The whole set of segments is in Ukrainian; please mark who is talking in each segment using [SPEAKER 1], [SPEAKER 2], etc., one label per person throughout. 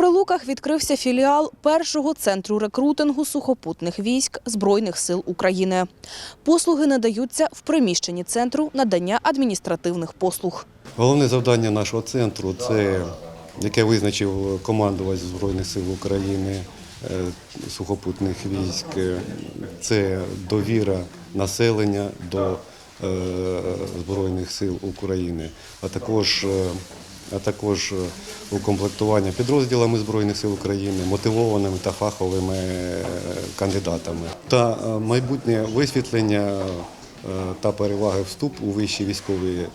[SPEAKER 1] Прилуках відкрився філіал першого центру рекрутингу сухопутних військ Збройних сил України. Послуги надаються в приміщенні центру надання адміністративних послуг.
[SPEAKER 2] Головне завдання нашого центру це яке визначив командувач Збройних сил України е, сухопутних військ. е, Це довіра населення до е, Збройних сил України, а також а також е, укомплектування підрозділами Збройних сил України, мотивованими та фаховими е, кандидатами. Та е, майбутнє висвітлення та переваги вступ у вищі військові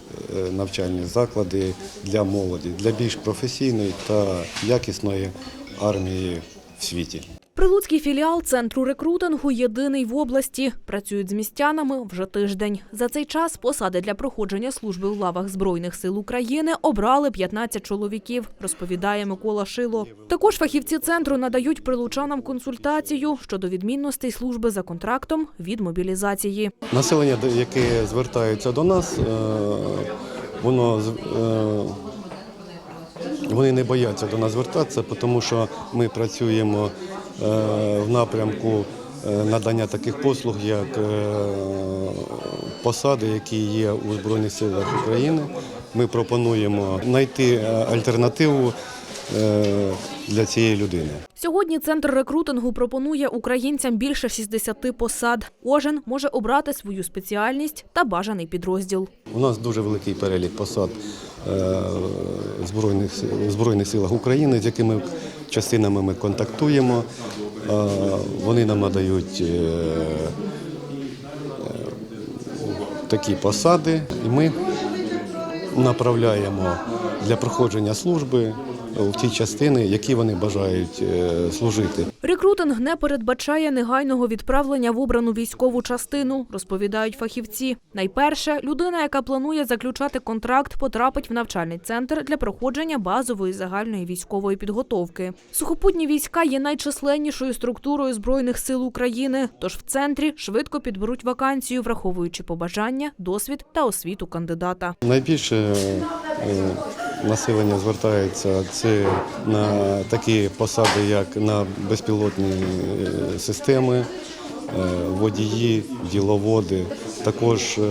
[SPEAKER 2] навчальні заклади для молоді, для більш професійної та якісної армії світі.
[SPEAKER 1] Прилуцький філіал центру рекрутингу єдиний в області. Працюють з містянами вже тиждень. За цей час посади для проходження служби у лавах Збройних сил України обрали 15 чоловіків, розповідає Микола Шило. Також фахівці центру надають прилучанам консультацію щодо відмінностей служби за контрактом від мобілізації.
[SPEAKER 2] Населення, яке звертається до нас, е, воно з- е, вони не бояться до нас звертатися, тому що ми працюємо е, в напрямку е, надання таких послуг, як е, посади, які є у Збройних силах України. Ми пропонуємо знайти альтернативу для цієї людини.
[SPEAKER 1] Сьогодні центр рекрутингу пропонує українцям більше 60 посад. Кожен може обрати свою спеціальність та бажаний підрозділ.
[SPEAKER 2] У нас дуже великий перелік посад Збройних, в Збройних силах України, з якими частинами ми контактуємо. Е, Вони нам надають е, е, такі посади, і ми направляємо для проходження служби в ті частини, які вони бажають е, служити.
[SPEAKER 1] Рекрутинг не передбачає негайного відправлення в обрану військову частину, розповідають фахівці. Найперше, людина, яка планує заключати контракт, потрапить в навчальний центр для проходження базової загальної військової підготовки. Сухопутні війська є найчисленнішою структурою збройних сил України. Тож в центрі швидко підберуть вакансію, враховуючи побажання, досвід та освіту кандидата.
[SPEAKER 2] Найбільше е, населення звертається це на такі посади, як на безпілотні е, системи, е, водії, діловоди, також е,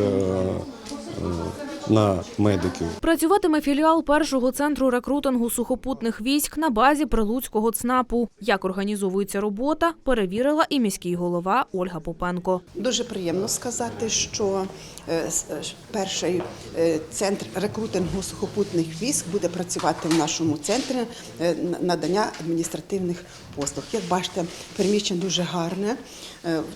[SPEAKER 2] на медиків.
[SPEAKER 1] Працюватиме філіал першого центру рекрутингу сухопутних військ на базі Прилуцького ЦНАПу. Як організовується робота, перевірила і міський голова Ольга Попенко.
[SPEAKER 3] Дуже приємно сказати, що е, е, перший е, центр рекрутингу сухопутних військ буде працювати в нашому центрі надання адміністративних послуг. Як бачите, приміщення дуже гарне.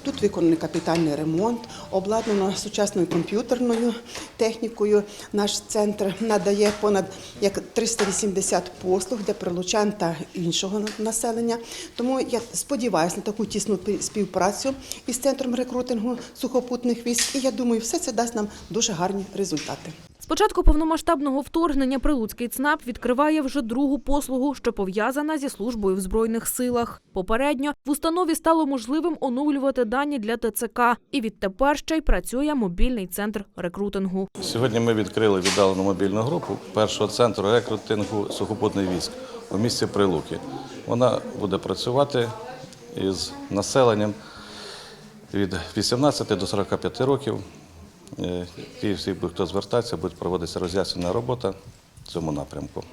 [SPEAKER 3] Тут виконаний капітальний ремонт, обладнано сучасною комп'ютерною технікою. Наш центр надає понад як 380 послуг для прилучан та іншого населення. Тому я сподіваюся на таку тісну співпрацю із центром рекрутингу сухопутних військ. І я думаю, все це дасть нам дуже гарні результати.
[SPEAKER 1] Початку повномасштабного вторгнення Прилуцький ЦНАП відкриває вже другу послугу, що пов'язана зі службою в збройних силах. Попередньо в установі стало можливим оновлювати дані для ТЦК, і відтепер ще й працює мобільний центр рекрутингу.
[SPEAKER 4] Сьогодні ми відкрили віддалену мобільну групу першого центру рекрутингу сухопутних військ у місті Прилуки. Вона буде працювати із населенням від 18 до 45 років. Е, Ті хто звертається, буде проводитися роз'яснена робота в цьому напрямку.